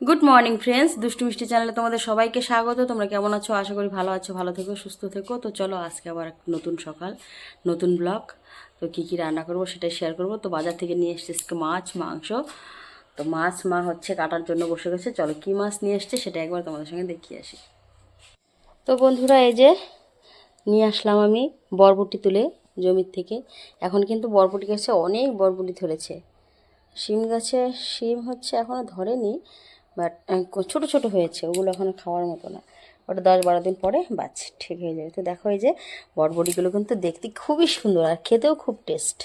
Good morning friends দুষ্টু মিষ্টি চ্যানেলে তোমাদের সবাইকে স্বাগত। তোমরা কেমন আছো? আশা করি ভালো আছো, ভালো থেকো, সুস্থ থেকো। তো চলো আজকে আবার এক নতুন সকাল, নতুন ব্লগ তো কী কী রান্না করব সেটাই শেয়ার করব। তো বাজার থেকে নিয়ে এসছে আজকে মাছ, মাংস। তো মাছ, মা হচ্ছে কাটার জন্য বসে গেছে। চলো কী মাছ নিয়ে এসছে সেটা একবার তোমাদের সঙ্গে দেখিয়ে আসি। তো বন্ধুরা, এই যে নিয়ে আসলাম আমি বরবটি তুলে জমির থেকে। এখন কিন্তু বরবটি গাছে অনেক বরবটি ধরেছে। শিম গাছে শিম হচ্ছে এখনও ধরেনি। বাট ছোট ছোট হয়েছে, ওগুলো এখনও খাওয়ার মতো না। ওটা দশ বারো দিন পরে বাচ ঠিক হয়ে যাবে। তো দেখো এই যে বরবটিগুলো কিন্তু দেখতে খুবই সুন্দর আর খেতেও খুব টেস্ট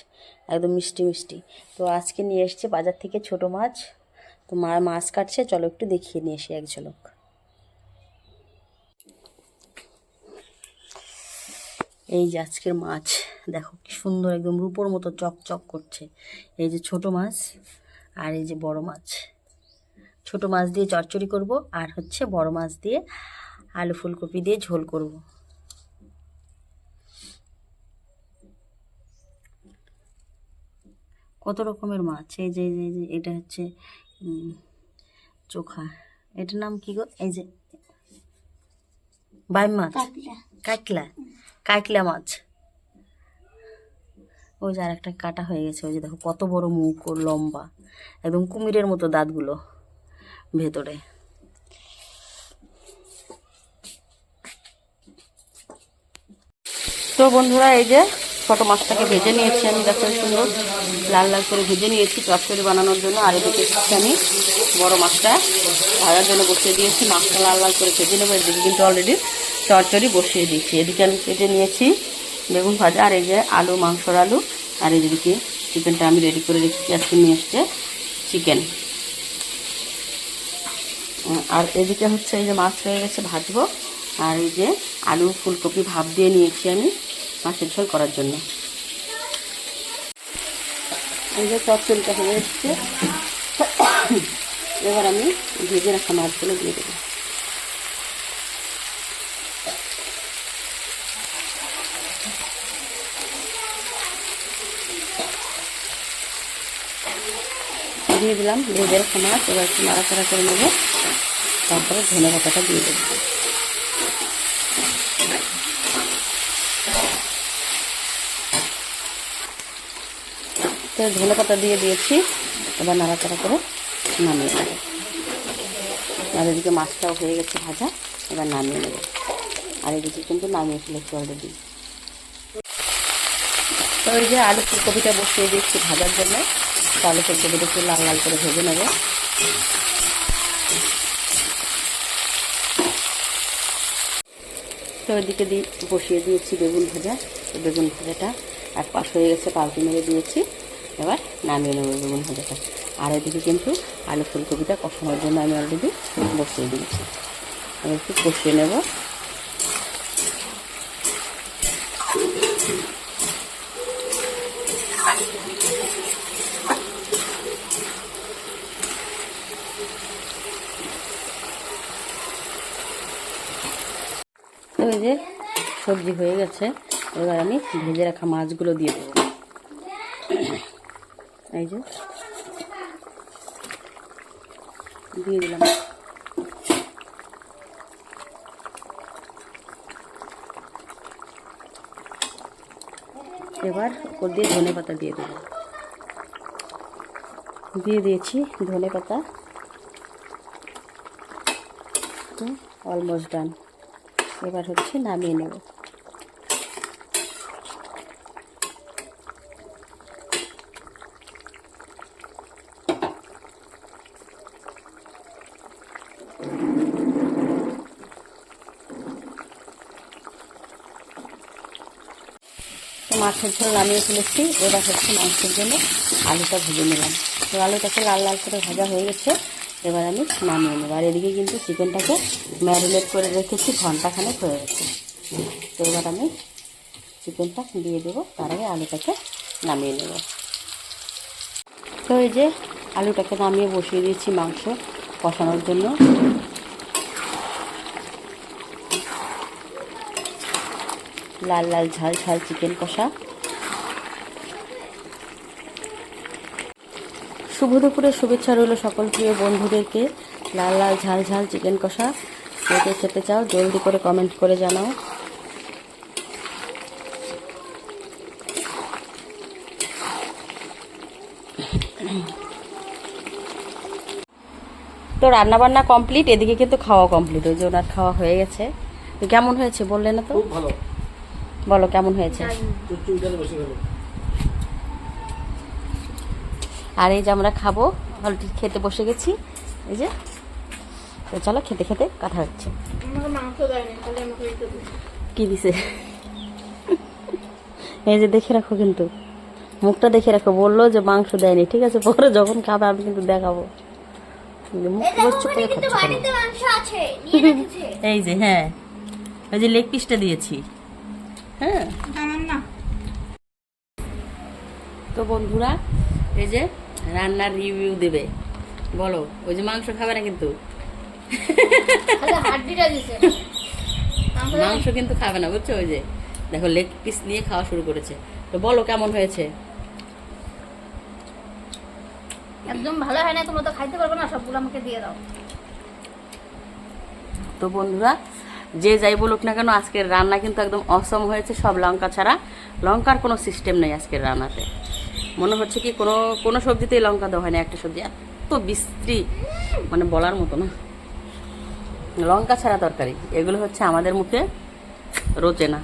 একদম মিষ্টি মিষ্টি। তো আজকে নিয়ে এসছে বাজার থেকে ছোট মাছ। তো মা, মাছ কাটছে, চলো একটু দেখিয়ে নিয়ে এসে এক ঝলক এই যে আজকের মাছ, দেখো কি সুন্দর, একদম রূপোর মতো চকচক করছে। এই যে ছোট মাছ আর এই যে বড় মাছ। ছোট মাছ দিয়ে চচ্চড়ি করব আর হচ্ছে বড় মাছ দিয়ে আলু ফুলকপি দিয়ে ঝোল করব। কত রকমের মাছ? এই যে এটা হচ্ছে চোখা। এটার নাম কি গো? এই যে বাইম মাছ? কাকলা কাকলা মাছ। ওই যে আর একটা কাটা হয়ে গেছে ওই যে দেখো কত বড় মুখ লম্বা। একদম কুমিরের মতো দাঁতগুলো। ভেতরে। তো বন্ধুরা, এই যে ছোট মাছটাকে ভেজে নিয়েছি আমি, দেখো সুন্দর লাল লাল করে ভেজে নিয়েছি চচ্চড়ি বানানোর জন্য। আর এদিকে আমি বড় মাছটা ভাজার জন্য বসিয়ে দিয়েছি। মাছটা লাল লাল করে ভেজে নেব, এদিকে কিন্তু অলরেডি চচ্চড়ি বসিয়ে দিয়েছি। এদিকে আমি কেটে নিয়েছি বেগুন ভাজা আর এই যে আলু, মাংসর আলু। আর এদিকে চিকেনটা আমি রেডি করে রেখেছি। আজকে নিয়ে এসছে চিকেন আর এদিকে হচ্ছে এই যে মাছ হয়ে গেছে ভাজবো। আর এই যে আলু, ফুলকপি ভাব দিয়ে নিয়েছি আমি মাছের ঝোল করার জন্য। এই যে চচ্চড়িটা হয়ে এসছে। এবার আমি ভেজে রাখা মাছগুলো দিয়ে দেবো। দিয়ে দিলাম ভেজে রাখা এবার একটু নাড়াচাড়া করে নেব। তারপরে ধনে পাতাটা দিয়ে দেবো। তো ধনে পাতা দিয়ে দিয়েছি, এবার নাড়াচাড়া করে নামিয়ে নেব। আর এদিকে মাছটাও হয়ে গেছে ভাজা, এবার নামিয়ে নেব। আর এদিকে কিন্তু নামিয়ে ফেলেছি অলরেডি তো ওই যে আলু ফুলকপিটা বসিয়ে দিচ্ছি ভাজার জন্য। তো আলু ফুলকপিটা একটু লাল লাল করে ভেজে নেব। তো ওইদিকে দিয়ে বসিয়ে দিয়েছি বেগুন ভাজা বেগুন ভাজাটা এক পাশ হয়ে গেছে পাল্টি মেরে দিয়েছি। এবার নামিয়ে নেব বেগুন ভাজাটা। আর এদিকে কিন্তু আলু ফুলকপিটা কষানোর জন্য আমি অলরেডি বসিয়ে দিয়েছি। আমি একটু কষিয়ে নেব তো এই যে সবজি হয়ে গেছে, এবার আমি ভেজে রাখা মাছগুলো দিয়ে দেবো। এই যে, দিয়ে দিলাম। এবার ওপর দিয়ে ধনে পাতা দিয়ে দেবো। দিয়ে দিয়েছি ধনে পাতা। অলমোস্ট ডান এবার হচ্ছে নামিয়ে নেব। মাছের ঝোল নামিয়ে ফেলেছি এবার হচ্ছে মাংসের জন্য আলুটা ভেজে নিলাম। তো আলুটাকে লাল লাল করে ভাজা হয়ে গেছে। এবার আমি নামিয়ে নেব। আর এদিকে কিন্তু চিকেনটাকে ম্যারিনেট করে রেখেছি, ঘন্টাখানেক হয়ে গেছে। তো এবার আমি চিকেনটা দিয়ে দেবো। তার আগে আলুটাকে নামিয়ে নেব। তো এই যে আলুটাকে নামিয়ে বসিয়ে দিয়েছি মাংস কষানোর জন্য। লাল লাল ঝাল ঝাল চিকেন কষা। শুভ দুপুরে শুভেচ্ছা রইল সকল প্রিয় বন্ধুদেরকে। লাল লাল ঝাল ঝাল চিকেন কষা। কে খেতে চাও জলদি করে কমেন্ট করে জানাও। তো রান্না বান্না কমপ্লিট এদিকে কিন্তু খাওয়া কমপ্লিট ওই যে ওনার খাওয়া হয়ে গেছে। কেমন হয়েছে বললে না তো? খুব ভালো। বলো কেমন হয়েছে? আর এই যে আমরা খাব অলরেডি খেতে বসে গেছি। এই যে তো চলো খেতে খেতে কথা হচ্ছে। কি দিছে? এই যে দেখে রাখো কিন্তু। মুখটা দেখে রাখো বলল যে মাংস দেয়নি ঠিক আছে? পরে যখন খাবে আমি কিন্তু দেখাবো। এই যে হ্যাঁ। ওই যে লেগ পিসটা দিয়েছি। হ্যাঁ। তো বন্ধুরা এই যে রান্নার রিভিউ দেবে। বলো ওই যে মাংস খাবে না কিন্তু? মাংস মাংস কিন্তু খাবে না বুঝছ? ওই যে দেখো লেগ পিস নিয়ে খাওয়া শুরু করেছে। তো বলো কেমন হয়েছে? একদম ভালো হয় না তোমরা তো খাইতে পারবে না সবগুলো আমাকে দিয়ে দাও। তো বন্ধুরা যে যাই বলুক না কেন, আজকের রান্না কিন্তু একদম অসম হয়েছে, সব লঙ্কা ছাড়া। লঙ্কার কোনো সিস্টেম নেই আজকের রান্নাতে। মনে হচ্ছে কি কোনো কোনো সবজিতেই লঙ্কা দেওয়া হয় না একটা সবজি এত বিশ্রী মানে বলার মতো না। লঙ্কা ছাড়া তরকারি, এগুলো হচ্ছে আমাদের মুখে রোচে না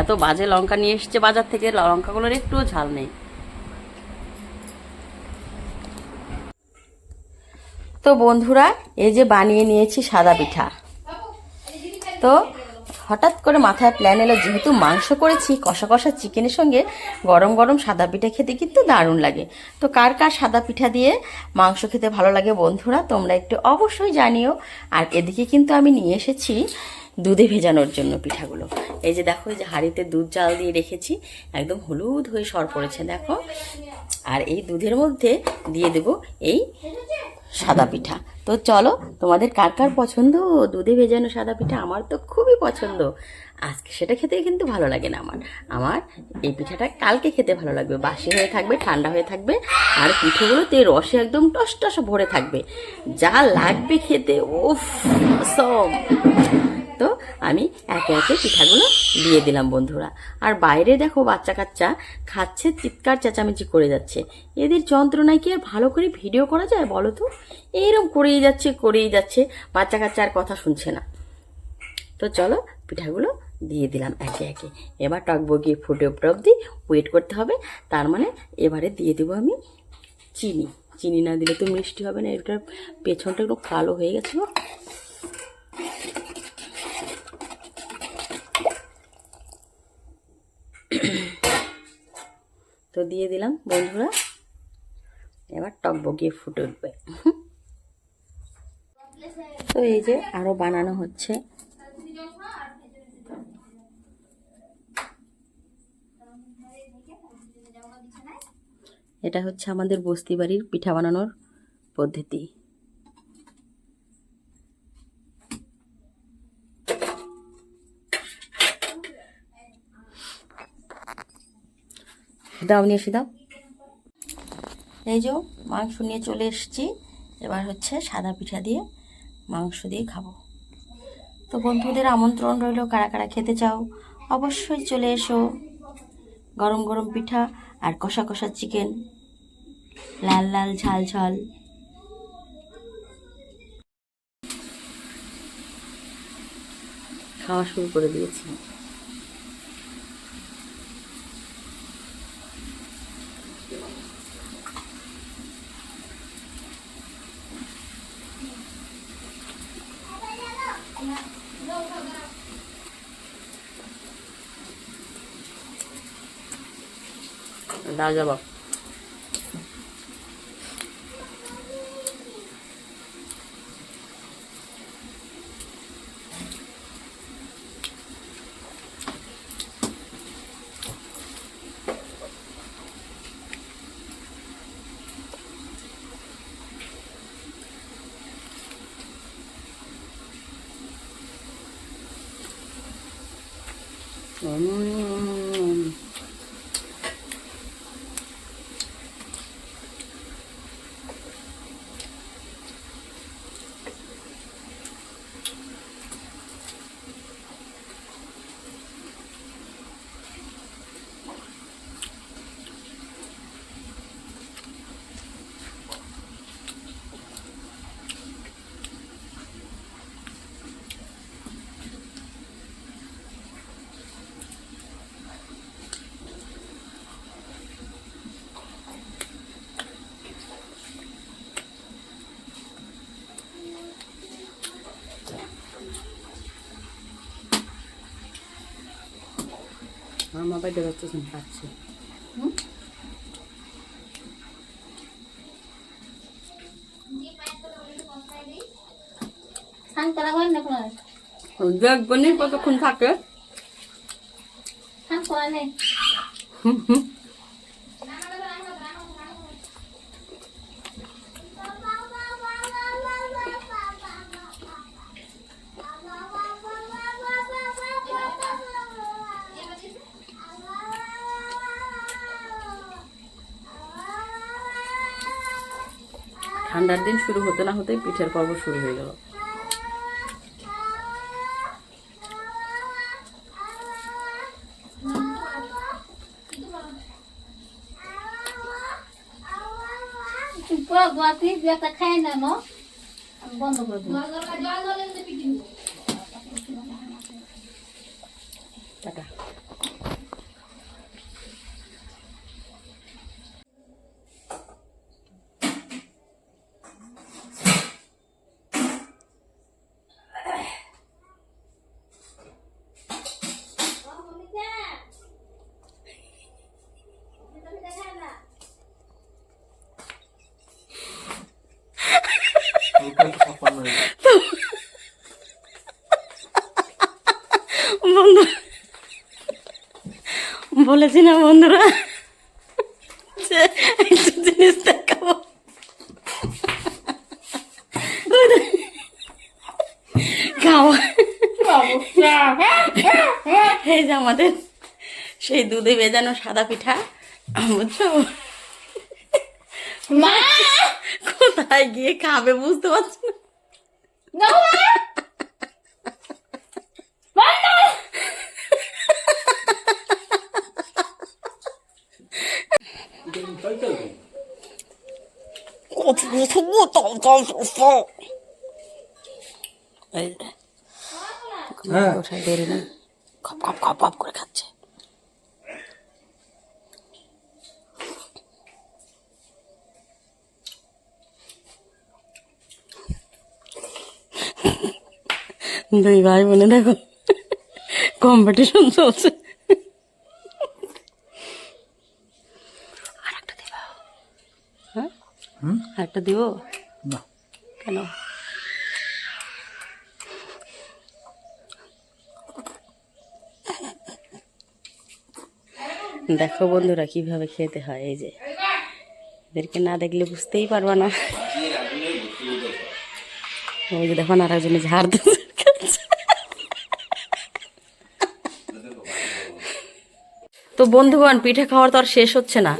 এত বাজে লঙ্কা নিয়ে এসছে বাজার থেকে, লঙ্কাগুলোর একটুও ঝাল নেই। তো বন্ধুরা, এই যে বানিয়ে নিয়েছি সাদা পিঠা। তো হঠাৎ করে মাথায় প্ল্যান এলো, যেহেতু মাংস করেছি, কষা কষা চিকেনের সঙ্গে গরম গরম সাদা পিঠা খেতে কিন্তু দারুণ লাগে। তো কার কার সাদা পিঠা দিয়ে মাংস খেতে ভালো লাগে বন্ধুরা, তোমরা একটু অবশ্যই জানিও। আর এদিকে কিন্তু আমি নিয়ে এসেছি দুধে ভেজানোর জন্য পিঠাগুলো। এই যে দেখো, এই যে হাঁড়িতে দুধ জাল দিয়ে রেখেছি, একদম হলুদ হয়ে সর পড়েছে, দেখো। আর এই দুধের মধ্যে দিয়ে দেবো এই সাদা পিঠা। তো চলো, তোমাদের কার কার পছন্দ? দুধে ভেজানো সাদা পিঠা আমার তো খুবই পছন্দ। আজকে সেটা খেতে কিন্তু ভালো লাগে না আমার। আমার এই পিঠাটা কালকে খেতে ভালো লাগবে। বাসি হয়ে থাকবে, ঠান্ডা হয়ে থাকবে, আর পিঠেগুলোতে রসে একদম টস টস ভরে থাকবে। যা লাগবে খেতে সম তো আমি একে একে পিঠাগুলো দিয়ে দিলাম, বন্ধুরা। আর বাইরে দেখো বাচ্চা কাচ্চা খাচ্ছে, চিৎকার চেঁচামেচি করে যাচ্ছে। এদের যন্ত্রণায় কি আর ভালো করে ভিডিও করা যায় বলো তো? এইরকম করেই যাচ্ছে করেই যাচ্ছে, বাচ্চা কাচ্চা আর কথা শুনছে না। তো চলো পিঠাগুলো দিয়ে দিলাম একে একে। এবার টক বগিয়ে ফুটে উপরে অবধি ওয়েট করতে হবে। তার মানে এবারে দিয়ে দেবো আমি চিনি। চিনি না দিলে তো মিষ্টি হবে না, এটার পেছনটা একটু কালো হয়ে গেছে গো। তো দিয়ে দিলাম, বন্ধুরা। এবার টক বগিয়ে ফুটে উঠবে। তো এই যে আরও বানানো হচ্ছে। এটা হচ্ছে আমাদের বস্তি বাড়ির পিঠা বানানোর পদ্ধতি। দাও, নিয়ে এসে দাও। এই যে মাংস নিয়ে চলে এসেছি। এবার হচ্ছে সাদা পিঠা দিয়ে মাংস দিয়ে খাব। তো বন্ধুদের আমন্ত্রণ রইল, কারা কারা খেতে চাও, অবশ্যই চলে এসো। গরম গরম পিঠা আর কষা কষা চিকেন। লাল লাল ঝাল ঝাল। খাওয়া শুরু করে দিয়েছি। দাও যাব Mm. আমার মা বাইরে যাচ্ছে খাচ্ছে। স্নান করা হয় না কোনো দেখব নি কতক্ষণ থাকে। ঠান্ডার দিন শুরু হতে না হতেই পিঠের পর্ব শুরু হয়ে গেল। বন্ধ করে টাটা। বন্ধু বলেছি না বন্ধুরা। জিনিস দেখাবো। এই যে আমাদের সেই দুধে ভেজানো সাদা পিঠা, বুঝছ? মা, কোথায় গিয়ে খাবে বুঝতে পারছি না। 짤짤해. 어, 지금 속보다 나올수 없어. 왜 이래? 네. 요새 내리는 겁겁겁겁 그래 같이. 근데 이거 아니면 내가 컴피티션 소스. একটা দিব? না। কেন? দেখো বন্ধুরা কীভাবে খেতে হয় এই যে। এদেরকে না দেখলে বুঝতেই পারবা না। ওই যে দেখো আর একজনে ঝাড়। তো বন্ধুগণ পিঠে খাওয়ার তো আর শেষ হচ্ছে না।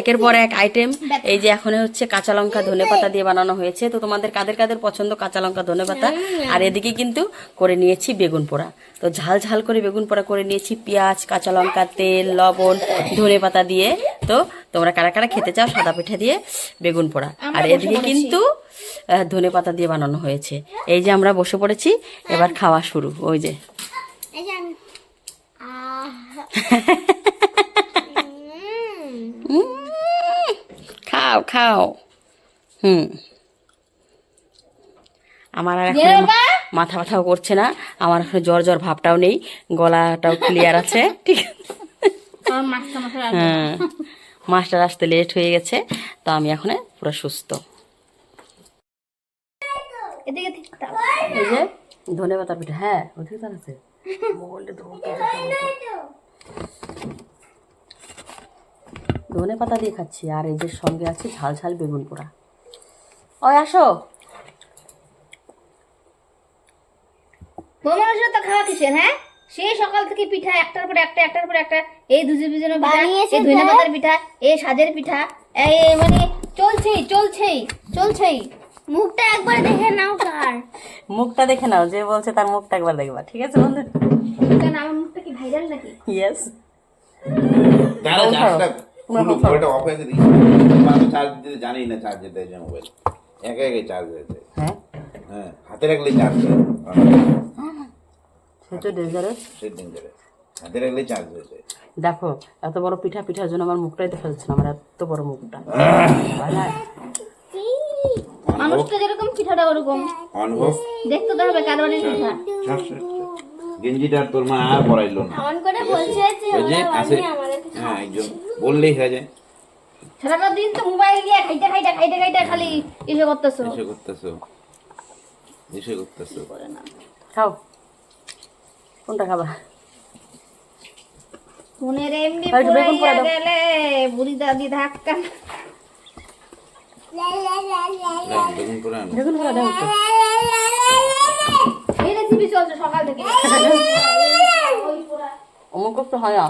একের পর এক আইটেম এই যে এখন হচ্ছে কাঁচা লঙ্কা ধনে পাতা দিয়ে বানানো হয়েছে। তো তোমাদের কাদের কাদের পছন্দ কাঁচা লঙ্কা ধনে পাতা? আর এদিকে কিন্তু করে নিয়েছি বেগুন পোড়া। তো ঝাল ঝাল করে বেগুন পোড়া করে নিয়েছি। পেঁয়াজ কাঁচা লঙ্কা তেল লবণ ধনে পাতা দিয়ে। তো তোমরা কারা কারা খেতে চাও সাদা পিঠা দিয়ে বেগুন পোড়া। আর এদিকে কিন্তু ধনে পাতা দিয়ে বানানো হয়েছে। এই যে আমরা বসে পড়েছি এবার খাওয়া শুরু। ওই যে। খাও। খাও হুম। আমার আর এখন মাথা ব্যথাও করছে না। আমার এখন জ্বর জ্বর ভাবটাও নেই। গলাটাও ক্লিয়ার আছে। ঠিক হ্যাঁ। মাস্টার আসতে লেট হয়ে গেছে। তো আমি এখন পুরো সুস্থ। এই যে ধনে পাতা পিঠা। হ্যাঁ ওদিকে তার আছে। মোবাইলটা ধরো, ধরো, ধরো। ধনে পাতা দিয়ে খাচ্ছি আর এই যে সঙ্গে আছে ঝাল ঝাল বেগুন পোড়া। ওই আসো। তোমার সাথে তো খাওয়া কিসের হ্যাঁ? সেই সকাল থেকে পিঠা একটার পর একটা একটার পর একটা এই দুজি বিজনের পিঠা এই ধনে পাতার পিঠা এই সাজের পিঠা এই মানে চলছেই চলছেই চলছেই। মুখটা একবার দেখে নাও কার মুখটা দেখে নাও যে বলছে তার মুখটা একবার দেখবা ঠিক আছে বন্ধু? কেন আমার মুখটা কি ভাইরাল নাকি? ইয়েস দাঁড়া মোবাইলটা অফ হয়ে আমি চার্জ দিতে জানি না চার্জ দিতে হয়েছে মোবাইল। একা একাই চার্জ হয়েছে হ্যাঁ? হ্যাঁ হাতে রাখলে চার্জ হয় ডেঞ্জারাস ডেঞ্জারাস হাতে রাখলে চার্জ হয়েছে দেখো এত বড় পিঠা পিঠার জন্য আমার মুখটাই দেখা যাচ্ছে না আমার এত বড় মুখটা। হয়? মানুষটা যেরকম পিঠাটা ওরকম। অনুভব। দেখতে তো হবে কারবারের পিঠা। গেঞ্জিটা তোর মা আর পরাইলো না এমন করে বলছে যে ওই যে হ্যাঁ একজন বললেই হয়ে যায় সারাটা দিন তো মোবাইল নিয়ে খাইতে খাইতে খাইতে খাইতে খালি ইসে করতেছো এসে করতেছো এসে করতেছো খাও কোনটা খাবা ফোনের এমনি পোড়া পুরাইয়া গেলে বুড়ি দাদি ধাক্কা বেগুন আনো বেগুন পোড়া দাও রেসিপি চলছে সকাল থেকে। অমন করতে হয়। না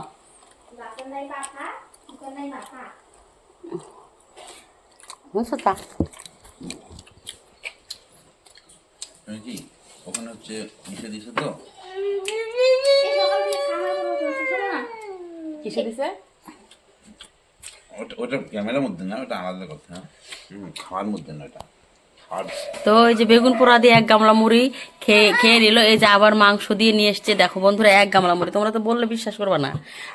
বুঝছ তা। ওখানে হচ্ছে দিছে তো? কিসে দিছে? ওটা ওটা ক্যামেরার মধ্যে না ওটা আলাদা কথা। হুম, খাওয়ার মধ্যে না ওটা। তো এই যে বেগুন পোড়া দিয়ে এক গামলা মুড়ি খেয়ে খেয়ে নিল। এই যে আবার মাংস দিয়ে নিয়ে এসছে। দেখো বন্ধুরা এক গামলা মুড়ি। তোমরা তো বললে বিশ্বাস করবে না।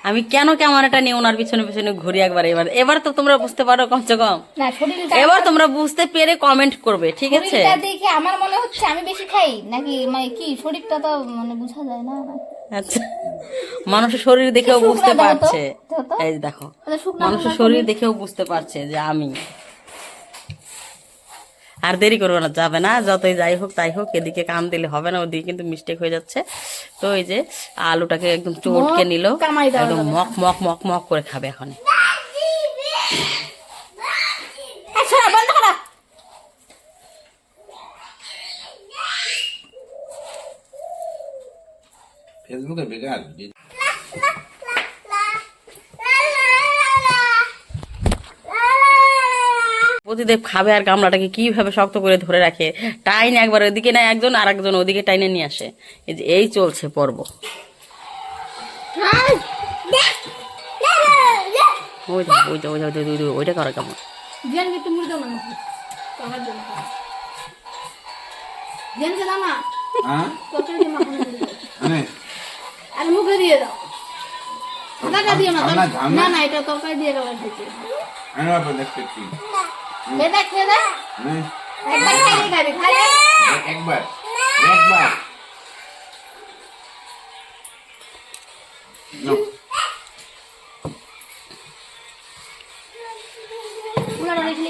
আমি কেন ক্যামেরাটা নিয়ে ওনার পিছনে পিছনে ঘুরি একবার এবার? এবার তো তোমরা বুঝতে পারো কমসে কম। এবার তোমরা বুঝতে পেরে কমেন্ট করবে ঠিক আছে? দেখে আমার মনে হচ্ছে আমি বেশি খাই। নাকি মানে কি শরীরটা তো মানে বোঝা যায় না আচ্ছা। মানুষের শরীর দেখেও বুঝতে পারছে। এই দেখো। মানুষের শরীর দেখেও বুঝতে পারছে যে আমি। আর দেরি করবে না যাবে না যতই যাই হোক তাই হোক এদিকে কাম দিলে হবে না ওদিকে কিন্তু মিস্টেক হয়ে যাচ্ছে। তো এই যে আলুটাকে একদম চটকে নিল একদম মক মক মক মক করে খাবে এখন। ফেসবুকে বেকার। প্রতিদেব খাবে আর গামলাটাকে কীভাবে শক্ত করে ধরে রাখে টাইন একবার ওদিকে নেয় একজন আর একজন ওদিকে টাইনে নিয়ে আসে। এই যে এই চলছে পর্ব। ওই যে ওই যে ওই যে ওই যে, ওই যে, ওইটা করা কেমন? না না। আর মুখে দিয়ে দাও। এটা তরকারি দিয়ে আমি দেখতে খেয়ে খেয়ে হ্যাঁ একবার খাইলে খাবি খাইলে একবার একবার।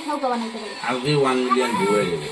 খাও খাওয়া নিতে পারি আজকে ওয়ান মিলিয়ন ভিউ হয়ে যাবে